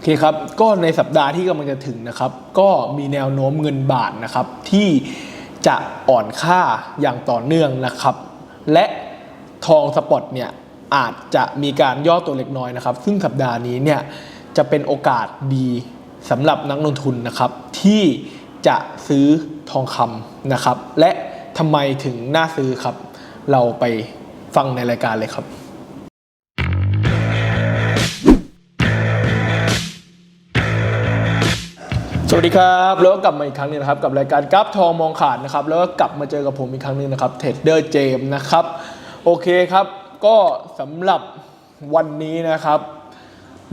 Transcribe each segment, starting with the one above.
โอเคครับ ก็ในสัปดาห์ที่กำลังจะถึงนะครับ ก็มีแนวโน้มเงินบาทนะครับ ที่จะอ่อนค่าอย่างต่อเนื่องนะครับ และทองสปอตเนี่ยอาจจะมีการย่อตัวเล็กน้อยนะครับ ซึ่งสัปดาห์นี้เนี่ยจะเป็นโอกาสดีสำหรับนักลงทุนนะครับ ที่จะซื้อทองคำนะครับ และทำไมถึงน่าซื้อครับ เราไปฟังในรายการเลยครับ สวัสดีครับแล้วก็กลับมาอีกครั้งหนึงนะครับกับรายการกราฟทองมองขาดนะครับแล้วก็กลับมาเจอกับผมอีกครั้งหนึงนะครับเทรดเดอร์เจมนะครับโอเคครับ ก็สำหรับวันนี้นะครับ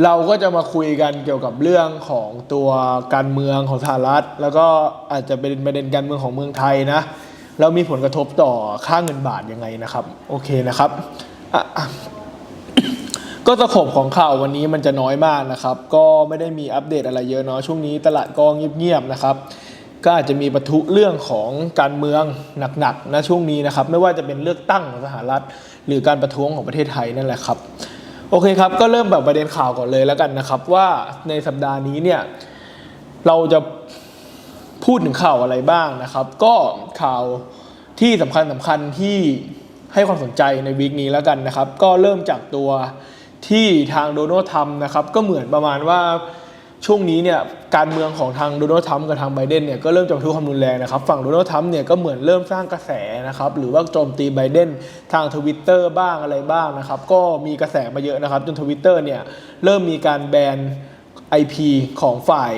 เราก็จะมาคุยกันเกี่ยวกับเรื่องของตัวการเมืองของสหรัฐ แล้วก็อาจจะเป็นประเด็นการเมืองของเมืองไทยนะแล้วมีผลกระทบต่อค่าเงินบาทยังไงนะครับ โอเคนะครับ ก็สโคปของข่าววันนี้มันจะน้อยมากนะครับ ก็ไม่ได้มีอัปเดตอะไรเยอะเนาะช่วงนี้ตลาดก็เงียบๆนะครับ ก็อาจจะมีปะทุเรื่องของการเมืองหนักๆนะช่วงนี้นะครับ ไม่ว่าจะเป็นเลือกตั้งของสหรัฐ หรือการประท้วงของประเทศไทยนั่นแหละครับโอเคครับก็เริ่มแบบประเด็นข่าวก่อนเลยแล้วกันนะครับ ว่าในสัปดาห์นี้เนี่ยเราจะพูดถึงข่าวอะไรบ้างนะครับ ก็ข่าวที่สำคัญสำคัญที่ให้ความสนใจในวีคนี้แล้วกันนะครับ ก็เริ่มจากตัว ที่ทางโดนัลด์ทรัมป์นะครับก็เหมือนประมาณว่าช่วงนี้เนี่ยการเมืองของทางโดนัลด์ทรัมป์กับทางไบเดนเนี่ยก็เริ่มจะทุความรุนแรงนะครับฝั่งโดนัลด์ทรัมป์เนี่ยก็เหมือนเริ่มสร้างกระแสนะครับหรือว่าโจมตีไบเดนทางทวิตเตอร์บ้างอะไรบ้างนะครับก็มีกระแสมาเยอะนะครับจนทวิตเตอร์เนี่ยเริ่มมีการแบน IP ของฝ่าย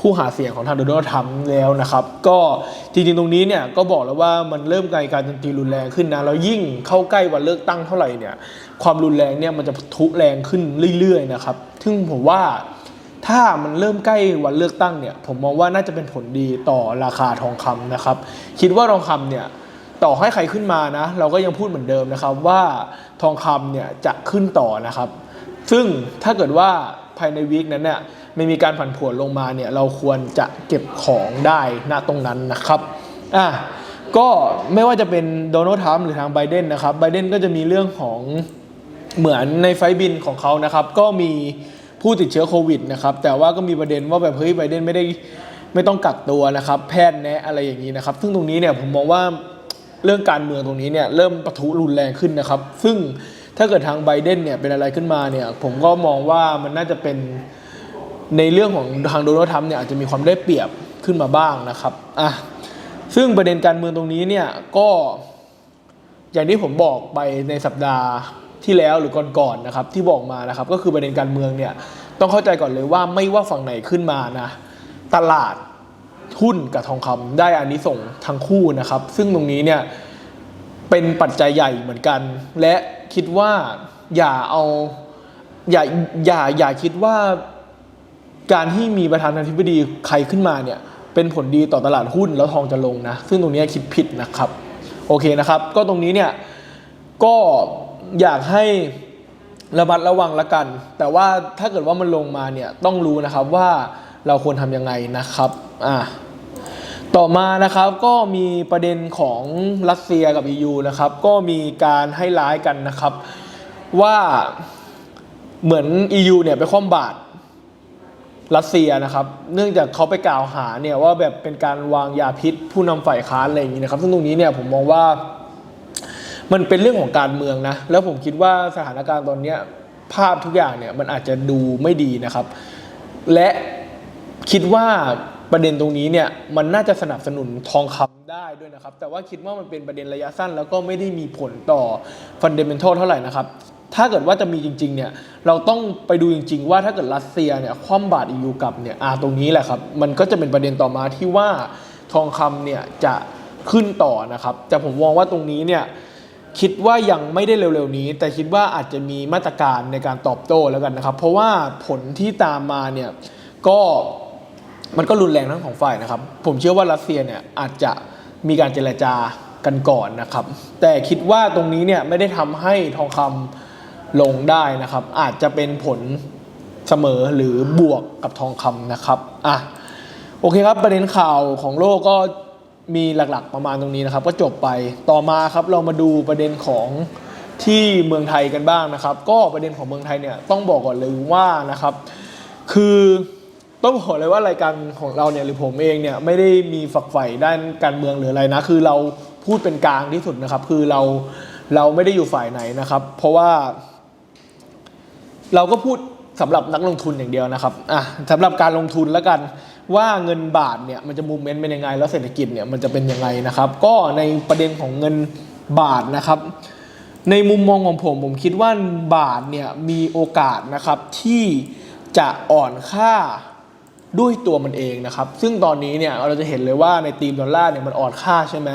ผู้หาเสียงของทางโดนัลด์ทรัมป์แล้วนะครับ ก็จริงๆตรงนี้เนี่ยก็บอกแล้วว่ามันเริ่มกลายการโจมตีรุนแรงขึ้นนะแล้วยิ่งเข้าใกล้วันเลือกตั้งเท่าไหร่เนี่ยความรุนแรงเนี่ยมันจะทุแรงขึ้นเรื่อยๆนะครับซึ่งผมว่าถ้ามันเริ่มใกล้วันเลือกตั้งเนี่ยผมมองว่าน่าจะเป็นผลดีต่อราคาทองคำนะครับ คิดว่าทองคำเนี่ยต่อให้ใครขึ้นมานะ เราก็ยังพูดเหมือนเดิมนะครับว่าทองคำเนี่ยจะขึ้นต่อนะครับ ซึ่งถ้าเกิดว่า ภายในวีคนั้นเนี่ยไม่มีการผันผวนลงมาเนี่ยเราควรจะเก็บของได้ณตรงนั้นนะครับอะก็ไม่ว่าจะเป็นโดนัลด์ทรัมป์หรือทางไบเดนนะครับไบเดนก็จะมีเรื่องของเหมือนในไฟบินของเขานะครับ ก็มีผู้ติดเชื้อโควิดนะครับ แต่ว่าก็มีประเด็นว่าแบบเฮ้ยไบเดนไม่ได้ไม่ต้องกักตัวนะครับ แพทย์แนะอะไรอย่างนี้นะครับ ซึ่งตรงนี้เนี่ยผมมองว่าเรื่องการเมืองตรงนี้เนี่ยเริ่มปะทุรุนแรงขึ้นนะครับ ซึ่ง ถ้าเกิดทางไบเดนเนี่ยเป็นอะไรขึ้นมาเนี่ยผมก็มองว่ามันน่าจะเป็นในเรื่องของทางโดนัลด์ทรัมป์เนี่ยอาจจะมีความได้เปรียบขึ้นมาบ้างนะครับอะซึ่งประเด็นการเมืองตรงนี้เนี่ยก็อย่างที่ผมบอกไปในสัปดาห์ที่แล้วหรือก่อนๆนะครับ ที่บอกมานะครับ ก็คือประเด็นการเมืองเนี่ยต้องเข้าใจก่อนเลยว่าไม่ว่าฝั่งไหนขึ้นมานะตลาดหุ้นกับทองคำได้อานิสงส์ทั้งคู่นะครับ ซึ่งตรงนี้เนี่ยเป็นปัจจัยใหญ่เหมือนกัน และ คิดว่าอย่าเอาอย่าอย่าอย่าคิดว่าการที่มีประธานาธิบดีใครขึ้นมาเนี่ยเป็นผลดีต่อตลาดหุ้นแล้วทองจะลงนะ ซึ่งตรงนี้คิดผิดนะครับ โอเคนะครับ ก็ตรงนี้เนี่ยก็อยากให้ระมัดระวังละกัน แต่ว่าถ้าเกิดว่ามันลงมาเนี่ยต้องรู้นะครับว่าเราควรทำยังไงนะครับ อ่า ต่อมานะครับก็มีประเด็นของรัสเซียกับ EU นะครับ ก็มีการให้ร้ายกันนะครับ ว่าเหมือน EU เนี่ยไปคว่ำบาตรรัสเซียนะครับ เนื่องจากเขาไปกล่าวหาเนี่ยว่าแบบเป็นการวางยาพิษผู้นำฝ่ายค้านอะไรอย่างนี้นะครับ ซึ่งตรงนี้เนี่ยผมมองว่ามันเป็นเรื่องของการเมืองนะ แล้วผมคิดว่าสถานการณ์ตอนนี้ภาพทุกอย่างเนี่ยมันอาจจะดูไม่ดีนะครับ และคิดว่า ประเด็นตรงนี้เนี่ยมันน่าจะสนับสนุนทองคำได้ด้วยนะครับ แต่ว่าคิดว่ามันเป็นประเด็นระยะสั้น แล้วก็ไม่ได้มีผลต่อฟันเดเมนทัลเท่าไหร่นะครับถ้าเกิดว่าจะมีจริงๆเนี่ยเราต้องไปดูจริง ๆ ว่าถ้าเกิดรัสเซียเนี่ยคว่ำบาตรยูกับเนี่ยอาตรงนี้แหละครับมันก็จะเป็นประเด็นต่อมาที่ว่าทองคำเนี่ยจะขึ้นต่อนะครับ แต่ผมมองว่าตรงนี้เนี่ยคิดว่ายังไม่ได้เร็วๆนี้ แต่คิดว่าอาจจะมีมาตรการในการตอบโต้แล้วกันนะครับ เพราะว่าผลที่ตามมาเนี่ยก็ มันก็รุนแรงทั้งของฝ่ายนะครับ ผมเชื่อว่ารัสเซียเนี่ยอาจจะมีการเจรจากันก่อนนะครับ แต่คิดว่าตรงนี้เนี่ยไม่ได้ทำให้ทองคำลงได้นะครับ อาจจะเป็นผลเสมอหรือบวกกับทองคำนะครับอะโอเคครับประเด็นข่าวของโลกก็มีหลักๆประมาณตรงนี้นะครับ ก็จบไปต่อมาครับเรามาดูประเด็นของที่เมืองไทยกันบ้างนะครับ ก็ประเด็นของเมืองไทยเนี่ยต้องบอกก่อนเลยว่านะครับ คือ ต้องบอกเลยว่ารายการของเราเนี่ยหรือผมเองเนี่ยไม่ได้มีฝักใฝ่ด้านการเมืองหรืออะไรนะ คือเราพูดเป็นกลางที่สุดนะครับ คือเราเราไม่ได้อยู่ฝ่ายไหนนะครับ เพราะว่า เราก็พูดสำหรับนักลงทุนอย่างเดียวนะครับอะสำหรับการลงทุนแล้วกันว่าเงินบาทเนี่ยมันจะมูเมนต์เป็นยังไง แล้วเศรษฐกิจเนี่ยมันจะเป็นยังไงนะครับ ก็ในประเด็นของเงินบาทนะครับ ในมุมมองของผมผมคิดว่าบาทเนี่ยมีโอกาสนะครับที่จะอ่อนค่า ด้วยตัวมันเองนะครับ ซึ่งตอนนี้เนี่ยเราจะเห็นเลยว่าในตีมดอลลาร์เนี่ยมันอ่อนค่าใช่ไหม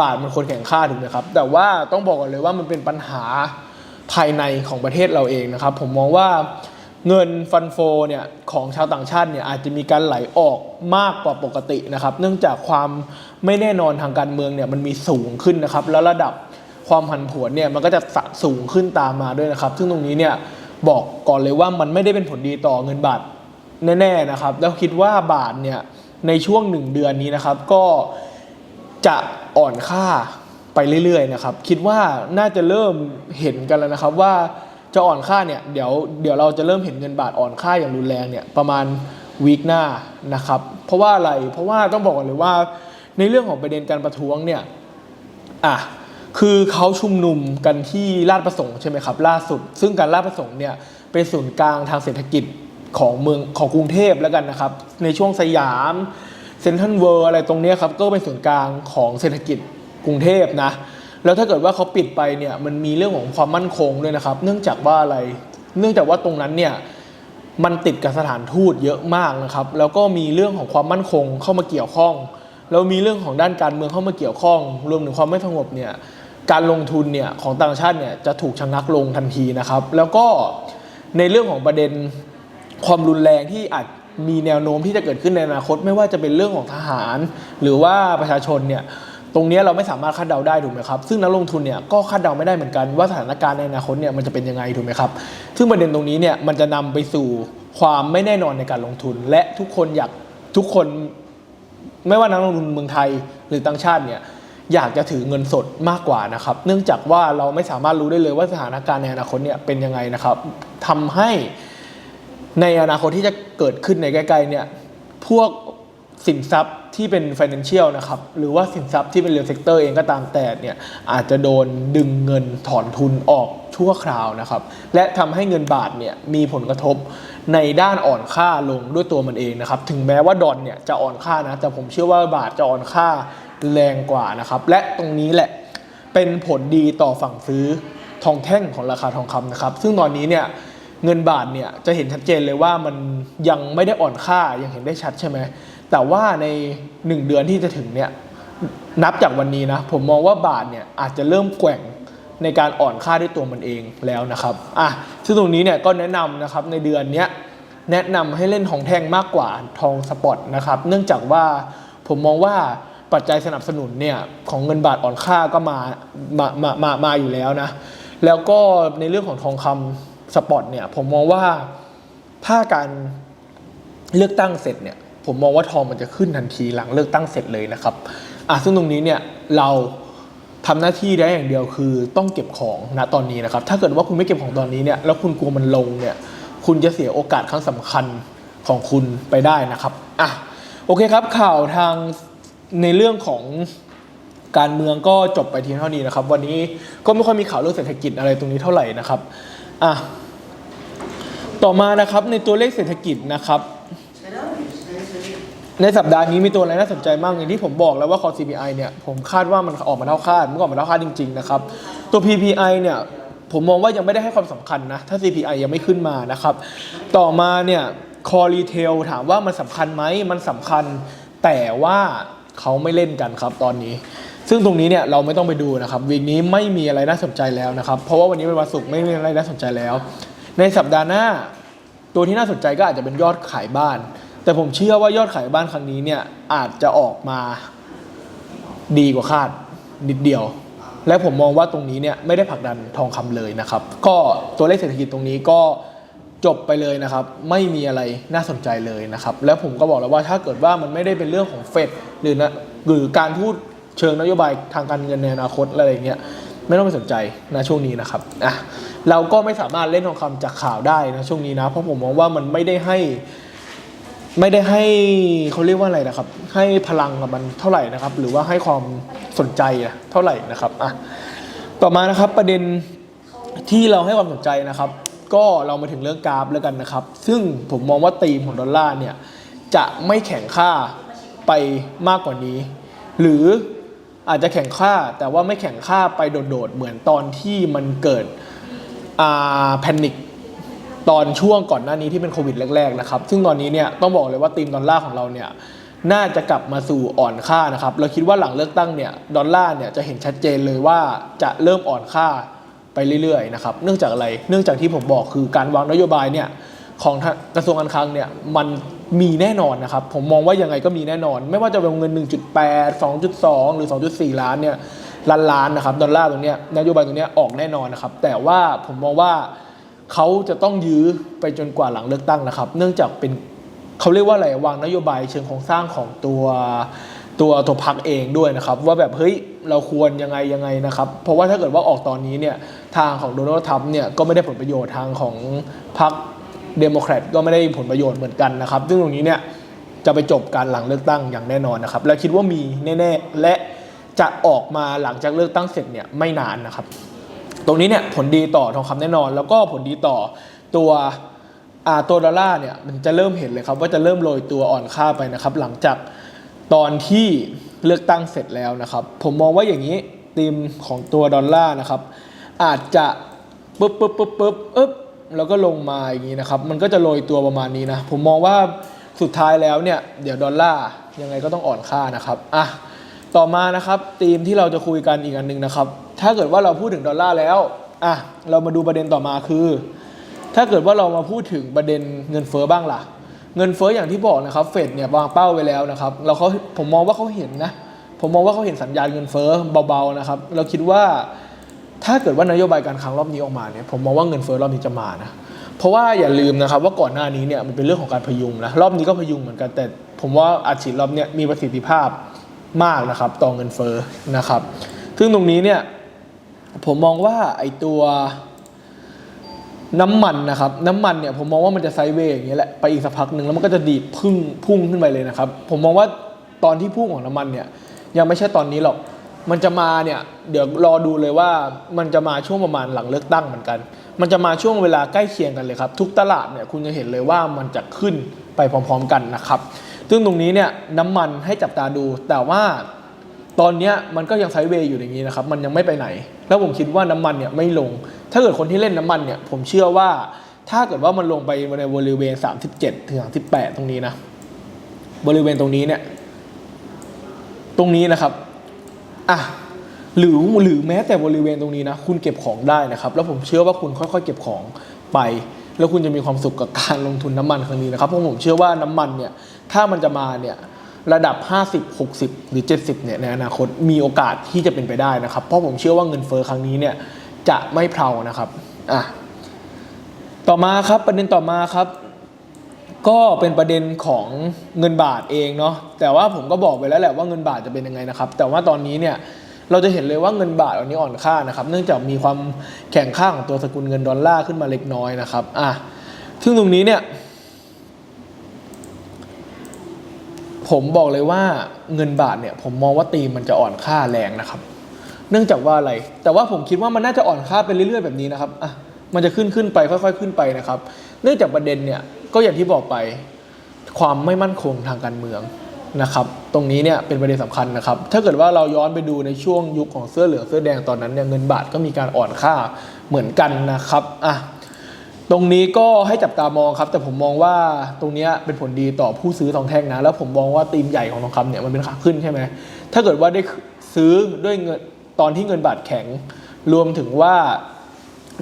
บาทมันควรแข่งค่าถูกไหมครับ แต่ว่าต้องบอกก่อนเลยว่ามันเป็นปัญหาภายในของประเทศเราเองนะครับ ผมมองว่าเงินฟันโฟเนี่ยของชาวต่างชาติเนี่ยอาจจะมีการไหลออกมากกว่าปกตินะครับ เนื่องจากความไม่แน่นอนทางการเมืองเนี่ยมันมีสูงขึ้นนะครับ แล้วระดับความผันผวนเนี่ยมันก็จะสะสูงขึ้นตามมาด้วยนะครับ ซึ่งตรงนี้เนี่ยบอกก่อนเลยว่ามันไม่ได้เป็นผลดีต่อเงินบาท แน่ๆนะครับ แล้วคิดว่าบาทเนี่ยในช่วงหนึ่งเดือนนี้นะครับ ก็จะอ่อนค่าไปเรื่อยๆนะครับ คิดว่าน่าจะเริ่มเห็นกันแล้วนะครับว่าจะอ่อนค่าเนี่ยเดี๋ยวเดี๋ยวเราจะเริ่มเห็นเงินบาทอ่อนค่าอย่างรุนแรงเนี่ยประมาณวีคหน้านะครับ เพราะว่าอะไรเพราะว่าต้องบอกก่อนเลยว่าในเรื่องของประเด็นการประท้วงเนี่ยอะคือเขาชุมนุมกันที่ลาดประสงค์ใช่ไหมครับล่าสุด ซึ่งการลาดประสงค์เนี่ยเป็นศูนย์กลางทางเศรษฐกิจ ของเมืองของกรุงเทพแล้วกันนะครับ ในช่วงสยามเซ็นทรัลเวิร์อะไรตรงนี้ครับก็เป็นศูนย์กลางของเศรษฐกิจกรุงเทพนะแล้วถ้าเกิดว่าเขาปิดไปเนี่ยมันมีเรื่องของความมั่นคงด้วยนะครับ เนื่องจากว่าอะไร เนื่องจากว่าตรงนั้นเนี่ยมันติดกับสถานทูตเยอะมากนะครับ แล้วก็มีเรื่องของความมั่นคงเข้ามาเกี่ยวข้องแล้วมีเรื่องของด้านการเมืองเข้ามาเกี่ยวข้อง รวมถึงความไม่สงบเนี่ยการลงทุนเนี่ยของต่างชาติเนี่ยจะถูกชะงักลงทันทีนะครับ แล้วก็ในเรื่องของประเด็น ความรุนแรงที่อาจมีแนวโน้มที่จะเกิดขึ้นในอนาคต ไม่ว่าจะเป็นเรื่องของทหาร หรือว่าประชาชนเนี่ยตรงนี้เราไม่สามารถคาดเดาได้ถูกไหมครับ ซึ่งนักลงทุนเนี่ยก็คาดเดาไม่ได้เหมือนกันว่าสถานการณ์ในอนาคตเนี่ยมันจะเป็นยังไงถูกไหมครับ ซึ่งประเด็นตรงนี้เนี่ยมันจะนำไปสู่ความไม่แน่นอนในการลงทุน และทุกคนอยากทุกคนไม่ว่านักลงทุนเมืองไทยหรือต่างชาติเนี่ยอยากจะถือเงินสดมากกว่านะครับ เนื่องจากว่าเราไม่สามารถรู้ได้เลยว่าสถานการณ์ในอนาคตเนี่ยเป็นยังไงนะครับทำให้ ในอนาคตที่จะเกิดขึ้นในใกล้ๆเนี่ยพวกสินทรัพย์ที่เป็น financial นะครับ หรือว่าสินทรัพย์ที่เป็น real sector เองก็ตามแต่เนี่ยอาจจะโดนดึงเงินถอนทุนออกชั่วคราวนะครับ และทำให้เงินบาทเนี่ยมีผลกระทบในด้านอ่อนค่าลงด้วยตัวมันเองนะครับ ถึงแม้ว่าดอลเนี่ยจะอ่อนค่านะ แต่ผมเชื่อว่าบาทจะอ่อนค่าแรงกว่านะครับ และตรงนี้แหละเป็นผลดีต่อฝั่งซื้อทองแท่งของราคาทองคำนะครับ ซึ่งตอนนี้เนี่ย เงินบาทเนี่ยจะเห็นชัดเจนเลยว่ามันยังไม่ได้อ่อนค่ายังเห็นได้ชัดใช่ไหมแต่ว่าใน 1 เดือนที่จะถึงเนี่ยนับจากวันนี้นะผมมองว่าบาทเนี่ยอาจจะเริ่มแกว่งในการอ่อนค่าด้วยตัวมันเองแล้วนะครับอะซึ่งตรงนี้เนี่ยก็แนะนำนะครับในเดือนนี้แนะนำให้เล่นทองแท่งมากกว่าทองสปอตนะครับเนื่องจากว่าผมมองว่าปัจจัยสนับสนุนเนี่ยของเงินบาทอ่อนค่าก็มามามามามาอยู่แล้วนะแล้วก็ในเรื่องของทองคำ สปอตเนี่ยผมมองว่าถ้าการเลือกตั้งเสร็จเนี่ยผมมองว่าทองมันจะขึ้นทันทีหลังเลือกตั้งเสร็จเลยนะครับอะซึ่งตรงนี้เนี่ยเราทำหน้าที่ได้อย่างเดียวคือต้องเก็บของณตอนนี้นะครับ ถ้าเกิดว่าคุณไม่เก็บของตอนนี้เนี่ยแล้วคุณกลัวมันลงเนี่ยคุณจะเสียโอกาสครั้งสำคัญของคุณไปได้นะครับอะโอเคครับข่าวทางในเรื่องของการเมืองก็จบไปทีเท่านี้นะครับ วันนี้ก็ไม่ค่อยมีข่าวเรื่องเศรษฐกิจอะไรตรงนี้เท่าไหร่นะครับอะ ต่อมานะครับในตัวเลขเศรษฐกิจนะครับ ในสัปดาห์นี้มีตัวอะไรน่าสนใจมากอย่างที่ผมบอกแล้วว่าคอ CPI เนี่ยผมคาดว่ามันออกมาเท่าคาดมันก็ออกมาเท่าคาดจริงๆนะครับตัว PPI เนี่ยผมมองว่ายังไม่ได้ให้ความสำคัญนะ ถ้า CPI ยังไม่ขึ้นมานะครับ ต่อมาเนี่ยคอรีเทลถามว่ามันสำคัญไหมมันสำคัญแต่ว่าเขาไม่เล่นกันครับตอนนี้ ซึ่งตรงนี้เนี่ยเราไม่ต้องไปดูนะครับวีคนี้ไม่มีอะไรน่าสนใจแล้วนะครับ เพราะว่าวันนี้เป็นวันศุกร์ไม่มีอะไรน่าสนใจแล้ว ในสัปดาห์หน้า ตัวที่น่าสนใจก็อาจจะเป็นยอดขายบ้าน แต่ผมเชื่อว่ายอดขายบ้านครั้งนี้เนี่ยอาจจะออกมาดีกว่าคาดนิดเดียว และผมมองว่าตรงนี้เนี่ยไม่ได้ผลักดันทองคำเลยนะครับ ก็ตัวเลขเศรษฐกิจตรงนี้ก็จบไปเลยนะครับ ไม่มีอะไรน่าสนใจเลยนะครับ แล้วผมก็บอกแล้วว่าถ้าเกิดว่ามันไม่ได้เป็นเรื่องของเฟดหรือนะหรือการพูดเชิงนโยบายทางการเงินในอนาคตอะไรอย่างเงี้ย ไม่ต้องไปสนใจนะช่วงนี้นะครับอะเราก็ไม่สามารถเล่นทองคำจากข่าวได้นะช่วงนี้นะ เพราะผมมองว่ามันไม่ได้ให้ไม่ได้ให้เขาเรียกว่าอะไรนะครับ ให้พลังกับมันเท่าไหร่นะครับ หรือว่าให้ความสนใจเท่าไหร่นะครับอะต่อมานะครับประเด็นที่เราให้ความสนใจนะครับ ก็เรามาถึงเรื่องกราฟแล้วกันนะครับ ซึ่งผมมองว่าตีมของดอลลาร์เนี่ยจะไม่แข็งค่าไปมากกว่านี้ หรือ อาจจะแข็งค่าแต่ว่าไม่แข็งค่าไปโดดๆเหมือนตอนที่มันเกิดอ่าแพนิคตอนช่วงก่อนหน้านี้ที่เป็นโควิดแรกๆนะครับ ซึ่งตอนนี้เนี่ยต้องบอกเลยว่าตีมดอลลาร์ของเราเนี่ยน่าจะกลับมาสู่อ่อนค่านะครับ เราคิดว่าหลังเลือกตั้งเนี่ยดอลลาร์เนี่ยจะเห็นชัดเจนเลยว่าจะเริ่มอ่อนค่าไปเรื่อยๆนะครับเนื่องจากอะไรเนื่องจากที่ผมบอกคือการวางนโยบายเนี่ยของกระทรวงการคลังเนี่ยมัน มีแน่นอนนะครับ ผมมองว่ายังไงก็มีแน่นอน ไม่ว่าจะเป็นเงิน 1.8 2.2 หรือ 2.4 ล้านเนี่ยล้านล้านนะครับดอลลาร์ตรงเนี้ยนโยบายตรงเนี้ยออกแน่นอนนะครับ แต่ว่าผมมองว่าเขาจะต้องยื้อไปจนกว่าหลังเลือกตั้งนะครับ เนื่องจากเป็นเขาเรียกว่าอะไรวางนโยบายเชิงโครงสร้างของตัวตัวตัวพักเองด้วยนะครับ ว่าแบบเฮ้ยเราควรยังไงยังไงนะครับ เพราะว่าถ้าเกิดว่าออกตอนนี้เนี่ยทางของโดนัลด์ทรัมป์เนี่ยก็ไม่ได้ผลประโยชน์ทางของพรรค เดโมแครตก็ไม่ได้ผลประโยชน์เหมือนกันนะครับ ซึ่งตรงนี้เนี่ยจะไปจบการหลังเลือกตั้งอย่างแน่นอนนะครับ และคิดว่ามีแน่ๆ และจะออกมาหลังจากเลือกตั้งเสร็จเนี่ยไม่นานนะครับ ตรงนี้เนี่ยผลดีต่อทองคำแน่นอน แล้วก็ผลดีต่อตัวอาตัวดอลลาร์เนี่ยมันจะเริ่มเห็นเลยครับว่าจะเริ่มโรยตัวอ่อนค่าไปนะครับ หลังจากตอนที่เลือกตั้งเสร็จแล้วนะครับ ผมมองว่าอย่างนี้ธีมของตัวดอลลาร์นะครับอาจจะปึ๊บปึ๊บปึ๊บปึ๊บอึ๊บ แล้วก็ลงมาอย่างนี้นะครับ มันก็จะโรยตัวประมาณนี้นะ ผมมองว่าสุดท้ายแล้วเนี่ย เดี๋ยวดอลลาร์ยังไงก็ต้องอ่อนค่านะครับ อะ ต่อมานะครับธีมที่เราจะคุยกันอีกอันหนึ่งนะครับ ถ้าเกิดว่าเราพูดถึงดอลลาร์แล้ว อะ เรามาดูประเด็นต่อมาคือ ถ้าเกิดว่าเรามาพูดถึงประเด็นเงินเฟ้อบ้างล่ะ เงินเฟ้ออย่างที่บอกนะครับเฟดเนี่ยวางเป้าไว้แล้วนะครับแล้วเขาผมมองว่าเขาเห็นนะ ผมมองว่าเขาเห็นสัญญาณเงินเฟ้อเบาๆนะครับ เราคิดว่า ถ้าเกิดว่านโยบายการคลังรอบนี้ออกมาเนี่ยผมมองว่าเงินเฟ้อรอบนี้จะมานะเพราะว่าอย่าลืมนะครับว่าก่อนหน้านี้เนี่ยมันเป็นเรื่องของการพยุงนะรอบนี้ก็พยุงเหมือนกันแต่ผมว่าอัดฉีดรอบเนี้ยมีประสิทธิภาพมากนะครับต่อเงินเฟ้อนะครับ ซึ่งตรงนี้เนี่ยผมมองว่าไอตัวน้ำมันนะครับน้ำมันเนี่ยผมมองว่ามันจะไซด์เวย์อย่างนี้ยแหละไปอีกสักพักหนึ่งแล้วมันก็จะดีดพึ่งพุ่งขึ้นไปเลยนะครับ ผมมองว่าตอนที่พุ่งของน้ำมันเนี่ยยังไม่ใช่ตอนนี้หรอก มันจะมาเนี่ยเดี๋ยวรอดูเลยว่ามันจะมาช่วงประมาณหลังเลือกตั้งเหมือนกัน มันจะมาช่วงเวลาใกล้เคียงกันเลยครับ ทุกตลาดเนี่ยคุณจะเห็นเลยว่ามันจะขึ้นไปพร้อมๆกันนะครับ ซึ่งตรงนี้เนี่ยน้ำมันให้จับตาดู แต่ว่าตอนนี้มันก็ยังไซด์เวย์อยู่อย่างนี้นะครับ มันยังไม่ไปไหน แล้วผมคิดว่าน้ำมันเนี่ยไม่ลง ถ้าเกิดคนที่เล่นน้ำมันเนี่ยผมเชื่อว่าถ้าเกิดว่ามันลงไปในบริเวณ 37 ถึง 38 ตรงนี้นะ บริเวณตรงนี้เนี่ย ตรงนี้นะครับ อะหรือหรือแม้แต่บริเวณตรงนี้นะคุณเก็บของได้นะครับ แล้วผมเชื่อว่าคุณค่อยๆ เก็บของไป แล้วคุณจะมีความสุขกับการลงทุนน้ำมันครั้งนี้นะครับเพราะผมเชื่อว่าน้ำมันเนี่ยถ้ามันจะมาเนี่ยระดับ 50 60 หรือ 70เนี่ยในอนาคตมีโอกาสที่จะเป็นไปได้นะครับ เพราะผมเชื่อว่าเงินเฟ้อครั้งนี้เนี่ยจะไม่เพลานะครับอะต่อมาครับประเด็นต่อมาครับ ก็เป็นประเด็นของเงินบาทเองเนาะแต่ว่าผมก็บอกไปแล้วแหละว่าเงินบาทจะเป็นยังไงนะครับ แต่ว่าตอนนี้เนี่ยเราจะเห็นเลยว่าเงินบาทอันนี้อ่อนค่านะครับ เนื่องจากมีความแข็งค่าของตัวสกุลเงินดอลลาร์ขึ้นมาเล็กน้อยนะครับอะซึ่งตรงนี้เนี่ย ผมบอกเลยว่าเงินบาทเนี่ย ผมมองว่าตีมมันจะอ่อนค่าแรงนะครับ เนื่องจากว่าอะไร แต่ว่าผมคิดว่ามันน่าจะอ่อนค่าไปเรื่อยๆแบบนี้นะครับอะมันจะขึ้นขึ้นไปค่อย ๆ ขึ้นไปนะครับ เนื่องจากประเด็นเนี่ย ก็อย่างที่บอกไปความไม่มั่นคงทางการเมืองนะครับ ตรงนี้เนี่ยเป็นประเด็นสำคัญนะครับ ถ้าเกิดว่าเราย้อนไปดูในช่วงยุคของเสื้อเหลืองเสื้อแดงตอนนั้นเนี่ยเงินบาทก็มีการอ่อนค่าเหมือนกันนะครับอะตรงนี้ก็ให้จับตามองครับ แต่ผมมองว่าตรงนี้เป็นผลดีต่อผู้ซื้อทองแท่งนะ แล้วผมมองว่าธีมใหญ่ของทองคำเนี่ยมันเป็นขาขึ้นใช่ไหมถ้าเกิดว่าได้ซื้อด้วยเงินตอนที่เงินบาทแข็ง รวมถึงว่า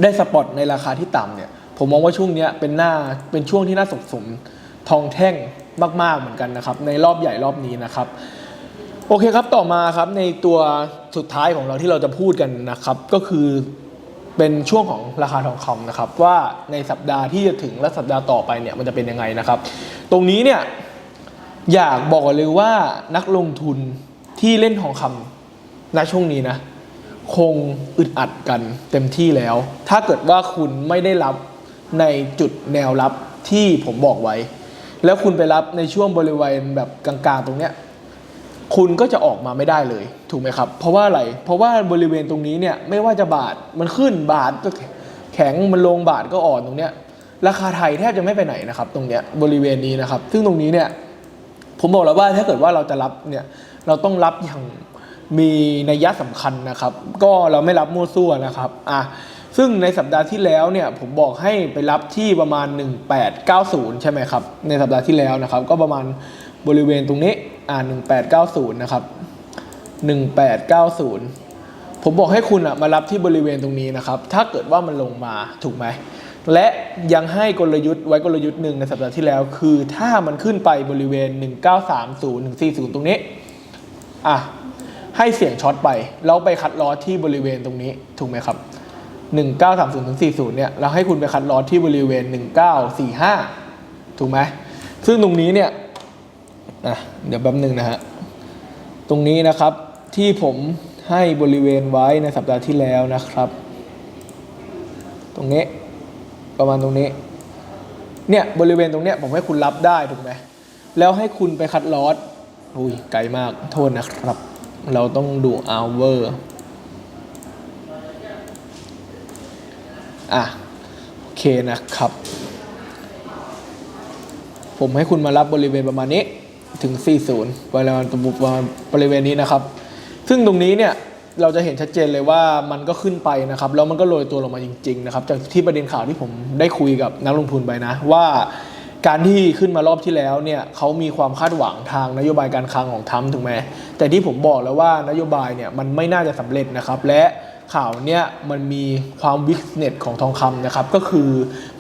ได้สปอตในราคาที่ต่ำเนี่ย ผมมองว่าช่วงนี้เป็นหน้าเป็นช่วงที่น่าสะสมทองแท่งมาก ๆเหมือนกันนะครับ ในรอบใหญ่รอบนี้นะครับ โอเคครับต่อมาครับในตัวสุดท้ายของเราที่เราจะพูดกันนะครับ ก็คือเป็นช่วงของราคาทองคำนะครับ ว่าในสัปดาห์ที่จะถึงและสัปดาห์ต่อไปเนี่ยมันจะเป็นยังไงนะครับ ตรงนี้เนี่ยอยากบอกเลยว่านักลงทุนที่เล่นทองคำณช่วงนี้นะ คงอึดอัดกันเต็มที่แล้ว ถ้าเกิดว่าคุณไม่ได้รับ ในจุดแนวรับที่ผมบอกไว้ แล้วคุณไปรับในช่วงบริเวณแบบกลางๆ ตรงเนี้ยคุณก็จะออกมาไม่ได้เลย ถูกไหมครับ เพราะว่าอะไร เพราะว่าบริเวณตรงนี้เนี่ยไม่ว่าจะบาทมันขึ้นบาทก็แข็งมันลงบาทก็อ่อนตรงเนี้ยราคาไทยแทบจะไม่ไปไหนนะครับ ตรงเนี้ยบริเวณนี้นะครับ ซึ่งตรงนี้เนี่ยผมบอกแล้วว่าถ้าเกิดว่าเราจะรับเนี่ยเราต้องรับอย่างมีนัยยะสำคัญนะครับ ก็เราไม่รับมั่วซั่วนะครับอะ ซึ่งในสัปดาห์ที่แล้วเนี่ยผมบอกให้ไปรับที่ประมาณ 1890 ใช่ไหมครับ ในสัปดาห์ที่แล้วนะครับ ก็ประมาณบริเวณตรงนี้อ่า1890 นะครับ 1890 ผมบอกให้คุณอะมารับที่บริเวณตรงนี้นะครับ ถ้าเกิดว่ามันลงมาถูกไหม และยังให้กลยุทธ์ไว้กลยุทธ์หนึ่งในสัปดาห์ที่แล้ว คือถ้ามันขึ้นไปบริเวณ 1930 140 ตรงนี้อะให้เสี่ยงช็อตไปแล้วไปคัดลอสที่บริเวณตรงนี้ถูกไหมครับ 1930ถึง40เนี่ยเราให้คุณไปคัดลอสที่บริเวณ 1945 ถูกไหมซึ่งตรงนี้เนี่ยอะเดี๋ยวแป๊บหนึ่งนะฮะ ตรงนี้นะครับที่ผมให้บริเวณไว้ในสัปดาห์ที่แล้วนะครับ ตรงนี้ประมาณตรงนี้ เนี่ยบริเวณตรงเนี้ยผมให้คุณรับได้ถูกไหมแล้วให้คุณไปคัดลอสอุ้ยไกลมากโทษนะครับ เราต้องดูอ h เว อะโอเคนะครับ ผมให้คุณมารับบริเวณประมาณนี้ถึง 40ประมาณประมาบริเวณนี้นะครับ ซึ่งตรงนี้เนี่ยเราจะเห็นชัดเจนเลยว่ามันก็ขึ้นไปนะครับ แล้วมันก็โรยตัวลงมาจริงๆนะครับจากที่ประเด็นข่าวที่ผมได้คุยกับนักลงทุนไปนะ ว่าการที่ขึ้นมารอบที่แล้วเนี่ยเขามีความคาดหวังทางนโยบายการคลังของทรัมถูกไหมแต่ที่ผมบอกแล้วว่านโยบายเนี่ยมันไม่น่าจะสำเร็จนะครับ และ ข่าวเนี่ยมันมีความวิกเน็ตของทองคำนะครับ ก็คือ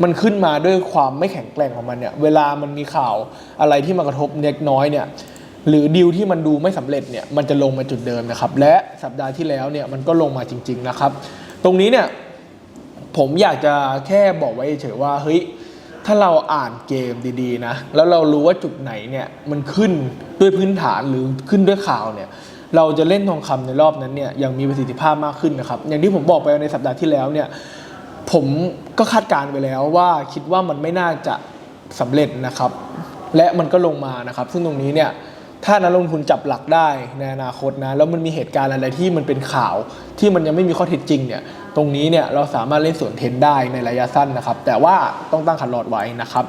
มันขึ้นมาด้วยความไม่แข็งแกร่งของมันเนี่ย เวลามันมีข่าวอะไรที่มากระทบเล็กน้อยเนี่ยหรือดีลที่มันดูไม่สำเร็จเนี่ยมันจะลงมาจุดเดิมนะครับ และสัปดาห์ที่แล้วเนี่ยมันก็ลงมาจริง ๆนะครับ ตรงนี้เนี่ยผมอยากจะแค่บอกไว้เฉยว่าเฮ้ยถ้าเราอ่านเกมดีๆนะแล้วเรารู้ว่าจุดไหนเนี่ยมันขึ้นด้วยพื้นฐานหรือขึ้นด้วยข่าวเนี่ย เราจะเล่นทองคำในรอบนั้นเนี่ยยังมีประสิทธิภาพมากขึ้นนะครับ อย่างที่ผมบอกไปในสัปดาห์ที่แล้วเนี่ยผมก็คาดการณ์ไปแล้วว่าคิดว่ามันไม่น่าจะสำเร็จนะครับ และมันก็ลงมานะครับ ซึ่งตรงนี้เนี่ยถ้านักลงทุนจับหลักได้ในอนาคตนะแล้วมันมีเหตุการณ์อะไรที่มันเป็นข่าวที่มันยังไม่มีข้อเท็จจริงเนี่ยตรงนี้เนี่ยเราสามารถเล่นส่วนเทนได้ในระยะสั้นนะครับ แต่ว่าต้องตั้งขันหลอดไว้นะครับ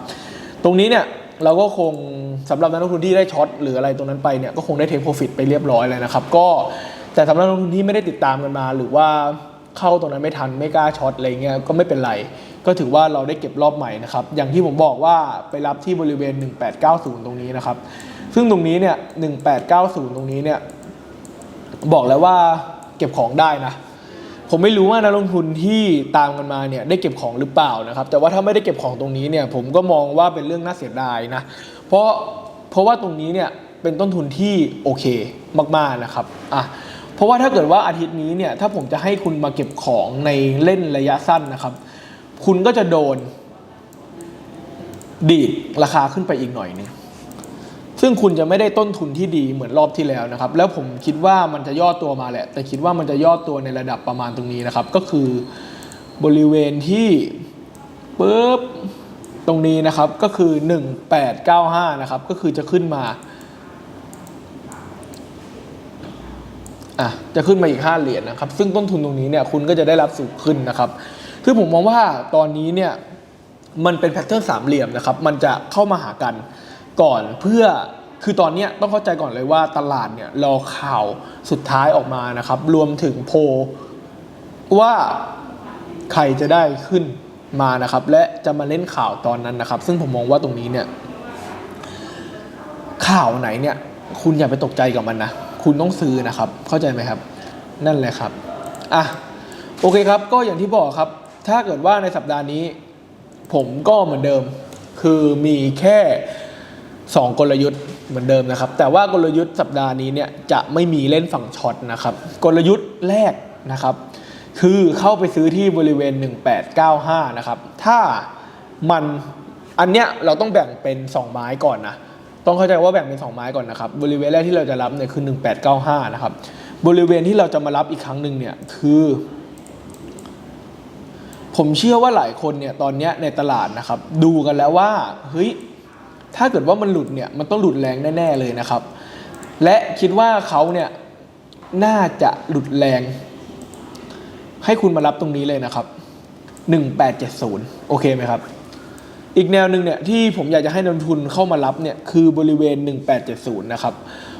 ตรงนี้เนี่ย เราก็คงสำหรับนักลงทุนที่ได้ช็อตหรืออะไรตรงนั้นไปเนี่ยก็คงได้เทคโปรฟิตไปเรียบร้อยเลยนะครับก็แต่สำหรับนักลงทุนที่ไม่ได้ติดตามกันมา หรือว่าเข้าตรงนั้นไม่ทันไม่กล้าช็อตอะไรเงี้ยก็ไม่เป็นไร ก็ถือว่าเราได้เก็บรอบใหม่นะครับอย่างที่ผมบอกว่าไปรับที่บริเวณ 1890 ตรงนี้นะครับ ซึ่งตรงนี้เนี่ย 1890 ตรงนี้เนี่ยบอกแล้วว่าเก็บของได้นะ ผมไม่รู้ว่านักลงทุนที่ตามกันมาเนี่ยได้เก็บของหรือเปล่านะครับ แต่ว่าถ้าไม่ได้เก็บของตรงนี้เนี่ยผมก็มองว่าเป็นเรื่องน่าเสียดายนะ เพราะเพราะว่าตรงนี้เนี่ยเป็นต้นทุนที่โอเคมากๆนะครับอะเพราะว่าถ้าเกิดว่าอาทิตย์นี้เนี่ยถ้าผมจะให้คุณมาเก็บของในเล่นระยะสั้นนะครับ คุณก็จะโดนดีดราคาขึ้นไปอีกหน่อยนึง ซึ่งคุณจะไม่ได้ต้นทุนที่ดีเหมือนรอบที่แล้วนะครับ แล้วผมคิดว่ามันจะย่อตัวมาแหละ แต่คิดว่ามันจะย่อตัวในระดับประมาณตรงนี้นะครับ ก็คือบริเวณที่ปุ๊บตรงนี้นะครับก็คือ 1895 นะครับ ก็คือจะขึ้นมาอะจะขึ้นมาอีก 5 เหรียญนะครับ ซึ่งต้นทุนตรงนี้เนี่ยคุณก็จะได้รับสูงขึ้นนะครับ คือผมมองว่าตอนนี้เนี่ยมันเป็นแพทเทิร์นสามเหลี่ยมนะครับ มันจะเข้ามาหากัน ก่อนเพื่อคือตอนนี้ต้องเข้าใจก่อนเลยว่าตลาดเนี่ยรอข่าวสุดท้ายออกมานะครับ รวมถึงโพลว่าใครจะได้ขึ้นมานะครับ และจะมาเล่นข่าวตอนนั้นนะครับ ซึ่งผมมองว่าตรงนี้เนี่ย ข่าวไหนเนี่ย คุณอย่าไปตกใจกับมันนะ คุณต้องซื้อนะครับ เข้าใจไหมครับ นั่นแหละครับอะโอเคครับ ก็อย่างที่บอกครับ ถ้าเกิดว่าในสัปดาห์นี้ ผมก็เหมือนเดิม คือมีแค่ 2 กลยุทธ์เหมือนเดิมนะครับ แต่ว่ากลยุทธ์สัปดาห์นี้เนี่ยจะไม่มีเล่นฝั่งช็อตนะครับ กลยุทธ์แรกนะครับ คือเข้าไปซื้อที่บริเวณ 1895 นะครับ ถ้ามันอันเนี้ยเราต้องแบ่งเป็น 2 ไม้ก่อนนะต้องเข้าใจว่าแบ่งเป็น 2 ไม้ก่อนนะครับ บริเวณแรกที่เราจะรับเนี่ยคือ 1895 นะครับ บริเวณที่เราจะมารับอีกครั้งหนึ่งเนี่ยคือ ผมเชื่อว่าหลายคนเนี่ยตอนเนี้ยในตลาดนะครับ ดูกันแล้วว่าเฮ้ย ถ้าเกิดว่ามันหลุดเนี่ยมันต้องหลุดแรงแน่ๆเลยนะครับ และคิดว่าเขาเนี่ยน่าจะหลุดแรง ให้คุณมารับตรงนี้เลยนะครับ 1870 โอเคไหมครับ อีกแนวหนึ่งเนี่ยที่ผมอยากจะให้นักลงทุนเข้ามารับเนี่ยคือบริเวณ 1870 นะครับ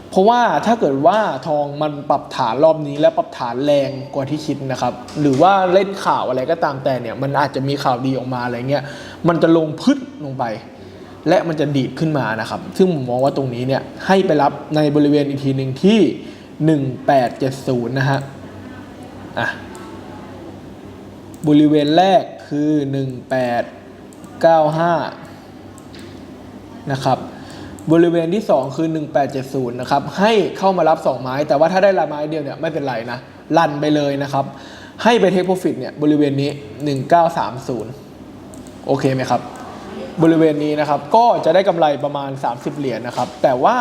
เพราะว่าถ้าเกิดว่าทองมันปรับฐานรอบนี้และปรับฐานแรงกว่าที่คิดนะครับ หรือว่าเล่นข่าวอะไรก็ตามแต่เนี่ยมันอาจจะมีข่าวดีออกมาอะไรเงี้ยมันจะลงพึดลงไป และมันจะดีดขึ้นมานะครับ ซึ่งผมมองว่าตรงนี้เนี่ยให้ไปรับในบริเวณอีกทีหนึ่งที่ 1870 นะฮะอะบริเวณแรกคือ 1895 นะครับ บริเวณที่ 2 คือ 1870 นะครับ ให้เข้ามารับ 2 ไม้ แต่ว่าถ้าได้ละไม้เดียวเนี่ยไม่เป็นไรนะ ลันไปเลยนะครับ ให้ไปเทคโปรฟิตเนี่ยบริเวณนี้ 1930 โอเคไหมครับ บริเวณนี้นะครับก็จะได้กำไรประมาณ 30 เหรียญนะครับ แต่ว่า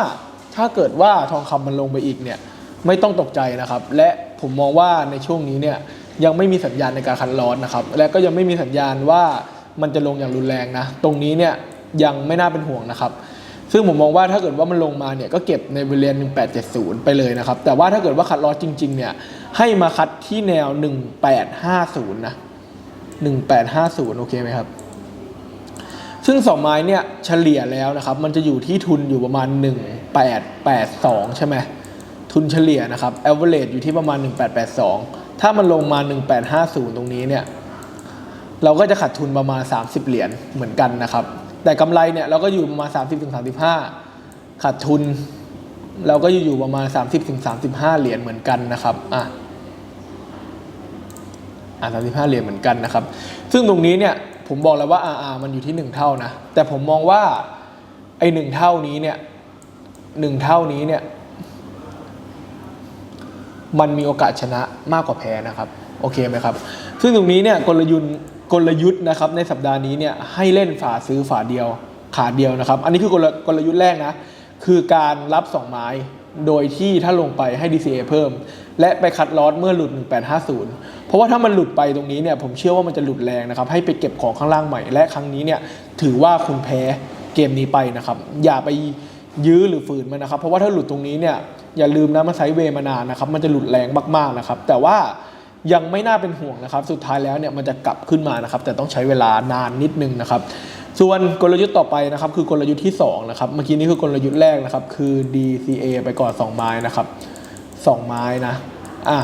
ถ้าเกิดว่าทองคำมันลงไปอีกเนี่ยไม่ต้องตกใจนะครับ และผมมองว่าในช่วงนี้เนี่ยยังไม่มีสัญญาณในการคัดลอสนะครับ และก็ยังไม่มีสัญญาณว่ามันจะลงอย่างรุนแรงนะ ตรงนี้เนี่ยยังไม่น่าเป็นห่วงนะครับ ซึ่งผมมองว่าถ้าเกิดว่ามันลงมาเนี่ยก็เก็บในบริเวณ 1870 ไปเลยนะครับ แต่ว่าถ้าเกิดว่าคัดลอสจริง ๆ เนี่ยให้มาคัดที่แนว 1850 นะ 1850 โอเคไหมครับ ซึ่งสองไม้เนี่ยเฉลี่ยแล้วนะครับ มันจะอยู่ที่ทุนอยู่ประมาณ 1882 ใช่ไหมทุนเฉลี่ยนะครับ average อยู่ที่ประมาณ 1882 ถ้ามันลงมา 1850 ตรงนี้เนี่ยเราก็จะขาดทุนประมาณ 30 เหรียญเหมือนกันนะครับ แต่กำไรเนี่ยเราก็อยู่ประมาณ 30-35 ขาดทุน เราก็อยู่ประมาณ 30-35 เหรียญเหมือนกันนะครับอะอะ35 เหรียญเหมือนกันนะครับ ซึ่งตรงนี้เนี่ย ผมบอกแล้วว่า RR มันอยู่ที่ 1 เท่านะ แต่ผมมองว่าไอ้หนึ่งเท่านี้เนี่ยหนึ่งเท่านี้เนี่ย มันมีโอกาสชนะมากกว่าแพ้นะครับ โอเคไหมครับ ซึ่งตรงนี้เนี่ยกลยุทธ์กลยุทธ์นะครับ ในสัปดาห์นี้เนี่ยให้เล่นฝาซื้อฝาเดียว ขาเดียวนะครับ อันนี้คือกลกลยุทธ์แรกนะ คือการรับ 2 ไม้ โดยที่ถ้าลงไปให้ DCA เพิ่ม และไปคัดลอสเมื่อหลุด 1850 เพราะว่าถ้ามันหลุดไปตรงนี้เนี่ยผมเชื่อว่ามันจะหลุดแรงนะครับ ให้ไปเก็บของข้างล่างใหม่ และครั้งนี้เนี่ยถือว่าคุณแพ้เกมนี้ไปนะครับ อย่าไปยื้อหรือฝืนมันนะครับ เพราะว่าถ้าหลุดตรงนี้เนี่ยอย่าลืมนะมันไซเวย์มานานนะครับ มันจะหลุดแรงมากๆนะครับ แต่ว่ายังไม่น่าเป็นห่วงนะครับ สุดท้ายแล้วเนี่ยมันจะกลับขึ้นมานะครับ แต่ต้องใช้เวลานานนิดนึงนะครับ ส่วนกลยุทธ์ต่อไปนะครับคือกลยุทธ์ที่2นะครับเมื่อกี้นี้คือกลยุทธ์แรกนะครับคือ DCA ไปก่อน 2 ไม้นะครับ 2 ไม้นะอะ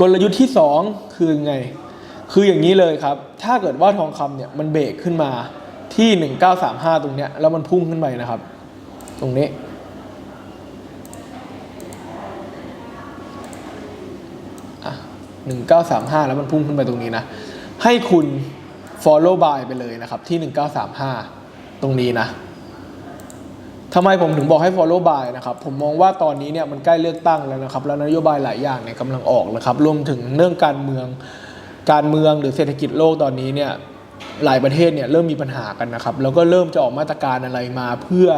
กลยุทธ์ที่ 2 คือไง คืออย่างนี้เลยครับ ถ้าเกิดว่าทองคำเนี่ยมันเบรกขึ้นมาที่ 1935 ตรงเนี้ยแล้วมันพุ่งขึ้นไปนะครับ ตรงนี้ อะ1935 แล้วมันพุ่งขึ้นไปตรงนี้นะ ให้คุณ follow by ไปเลยนะครับที่ 1935 ตรงนี้นะทำไมผมถึงบอกให้ follow by นะครับ ผมมองว่าตอนนี้เนี่ยมันใกล้เลือกตั้งแล้วนะครับ แล้วนโยบายหลายอย่างเนี่ยกำลังออกนะครับ รวมถึงเรื่องการเมือง การเมืองหรือเศรษฐกิจโลกตอนนี้เนี่ยหลายประเทศเนี่ยเริ่มมีปัญหากันนะครับ แล้วก็เริ่มจะออกมาตรการอะไรมาเพื่อ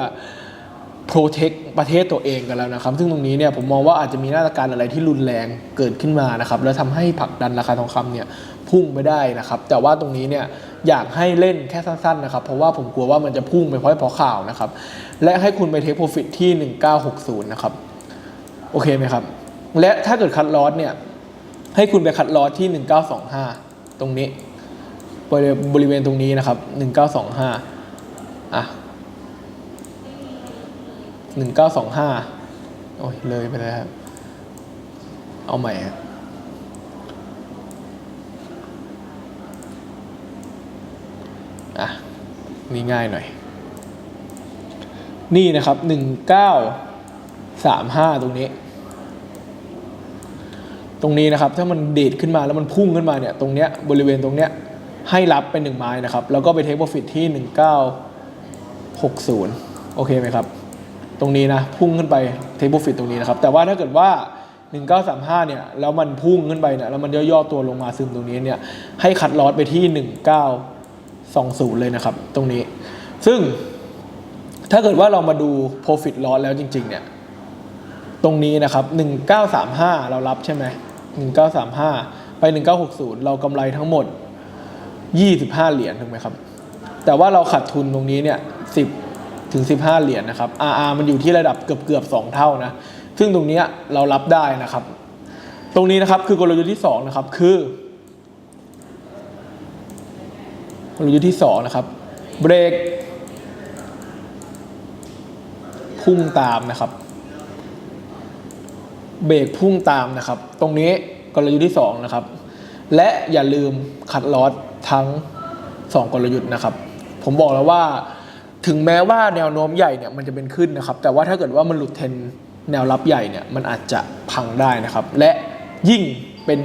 protect ประเทศตัวเองกันแล้วนะครับ ซึ่งตรงนี้เนี่ยผมมองว่าอาจจะมีมาตรการอะไรที่รุนแรงเกิดขึ้นมานะครับ แล้วทำให้ผลักดันราคาทองคำเนี่ย พุ่งไปได้นะครับ แต่ว่าตรงนี้เนี่ยอยากให้เล่นแค่สั้นๆนะครับ เพราะว่าผมกลัวว่ามันจะพุ่งไปเพราะพราะข่าวนะครับ และให้คุณไปเทคโปรฟิตที่ 1960 นะครับ โอเคไหมครับ และถ้าเกิดคัดลอสเนี่ย ให้คุณไปคัดลอสที่ 1925 ตรงนี้ บริเวณบรเวณตรงนี้นะครับ 1925 อะหนึ่งเก้าสองห้าโอ้ยเลยไปแล้วครับ เอาใหม่ครับอะ นี่ง่ายหน่อย นี่นะครับหนึ่งเก้าสามห้าตรงนี้ ตรงนี้นะครับถ้ามันเดดขึ้นมาแล้วมันพุ่งขึ้นมาเนี่ยตรงเนี้ยบริเวณตรงเนี้ยให้รับเป็นหนึ่งไม้นะครับ แล้วก็ไปเทคโปรฟิตที่หนึ่งเก้าหกศูนย์โอเคไหมครับ ตรงนี้นะพุ่งขึ้นไปเทคโปรฟิตตรงนี้นะครับ แต่ว่าถ้าเกิดว่า1935เนี่ยแล้วมันพุ่งขึ้นไปเนี่ยแล้วมันย่อๆตัวลงมาซึมตรงนี้เนี่ยให้คัดลอสไปที่ 1920 เลยนะครับ ตรงนี้ ซึ่งถ้าเกิดว่าเรามาดู profit loss แล้วจริง ๆ เนี่ย ตรงนี้นะครับ 1935 เรารับใช่ไหม 1935 ไป 1960 เรากำไรทั้งหมด 25 เหรียญถูกไหมครับ แต่ว่าเราขาดทุนตรงนี้เนี่ย 10 ถึง 15 เหรียญนะครับ RR มันอยู่ที่ระดับเกือบเกือบ2เท่านะ ซึ่งตรงนี้เรารับได้นะครับ ตรงนี้นะครับคือกลยุทธ์ที่2นะครับคือ กลยุทธ์ที่2นะครับเบรกพุ่งตามนะครับ เบรกพุ่งตามนะครับ ตรงนี้กลยุทธ์ที่2นะครับ และอย่าลืมขัดลอสทั้ง2กลยุทธ์นะครับ ผมบอกแล้วว่าถึงแม้ว่าแนวโน้มใหญ่เนี่ยมันจะเป็นขึ้นนะครับ แต่ว่าถ้าเกิดว่ามันหลุดเทนแนวรับใหญ่เนี่ยมันอาจจะพังได้นะครับ และยิ่งเป็น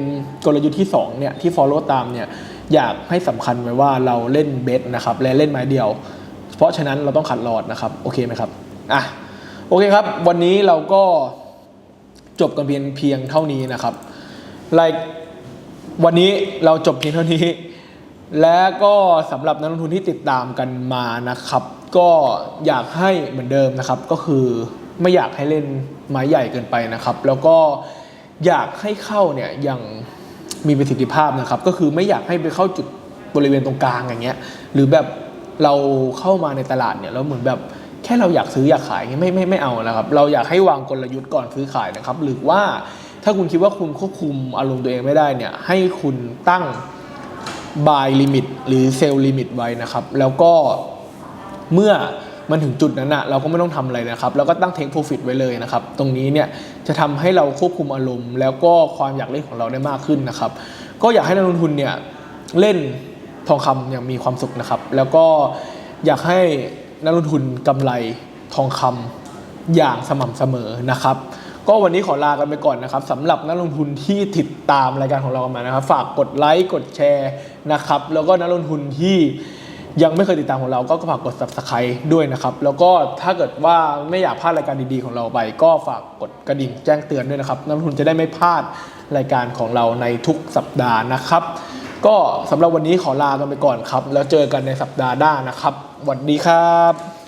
กลยุทธ์ที่2เนี่ยที่ follow ตามเนี่ย อยากให้สำคัญไว้ว่าเราเล่นเบสนะครับและเล่นไม้เดียว เพราะฉะนั้นเราต้องขัดหลอดนะครับโอเคไหมครับอะโอเคครับ วันนี้เราก็จบกันเพียงเพียงเท่านี้นะครับไลค์วันนี้เราจบเพียงเท่านี้ และก็สำหรับนักลงทุนที่ติดตามกันมานะครับ ก็อยากให้เหมือนเดิมนะครับ ก็คือไม่อยากให้เล่นไม้ใหญ่เกินไปนะครับ แล้วก็อยากให้เข้าเนี่ยอย่าง มีประสิทธิภาพนะครับ ก็คือไม่อยากให้ไปเข้าจุดบริเวณตรงกลางอย่างเงี้ย หรือแบบเราเข้ามาในตลาดเนี่ยแล้วเหมือนแบบแค่เราอยากซื้ออยากขายไม่ไม่ไม่เอานะครับ เราอยากให้วางกลยุทธ์ก่อนซื้อขายนะครับ หรือว่าถ้าคุณคิดว่าคุณควบคุมอารมณ์ตัวเองไม่ได้เนี่ยให้คุณตั้ง buy limit หรือ sell limit ไว้นะครับ แล้วก็เมื่อ มันถึงจุดนั้นอะเราก็ไม่ต้องทำอะไรนะครับแล้วก็ตั้ง take profit ไว้เลยนะครับ ตรงนี้เนี่ยจะทำให้เราควบคุมอารมณ์ แล้วก็ความอยากเล่นของเราได้มากขึ้นนะครับ ก็อยากให้นักลงทุนเนี่ยเล่นทองคำอย่างมีความสุขนะครับ แล้วก็อยากให้นักลงทุนกำไรทองคำอย่างสม่ำเสมอนะครับ ก็วันนี้ขอลากันไปก่อนนะครับสำหรับนักลงทุนที่ติดตามรายการของเรากันมานะครับ ฝากกดไลค์กดแชร์นะครับ แล้วก็นักลงทุนที่ ยังไม่เคยติดตามของเราก็ฝากกด subscribe ด้วยนะครับ แล้วก็ถ้าเกิดว่าไม่อยากพลาดรายการดีๆของเราไป ก็ฝากกดกระดิ่งแจ้งเตือนด้วยนะครับนักลงทุนจะได้ไม่พลาดรายการของเราในทุกสัปดาห์นะครับ ก็สำหรับวันนี้ขอลากันไปก่อนครับ แล้วเจอกันในสัปดาห์หน้านะครับสวัสดีครับ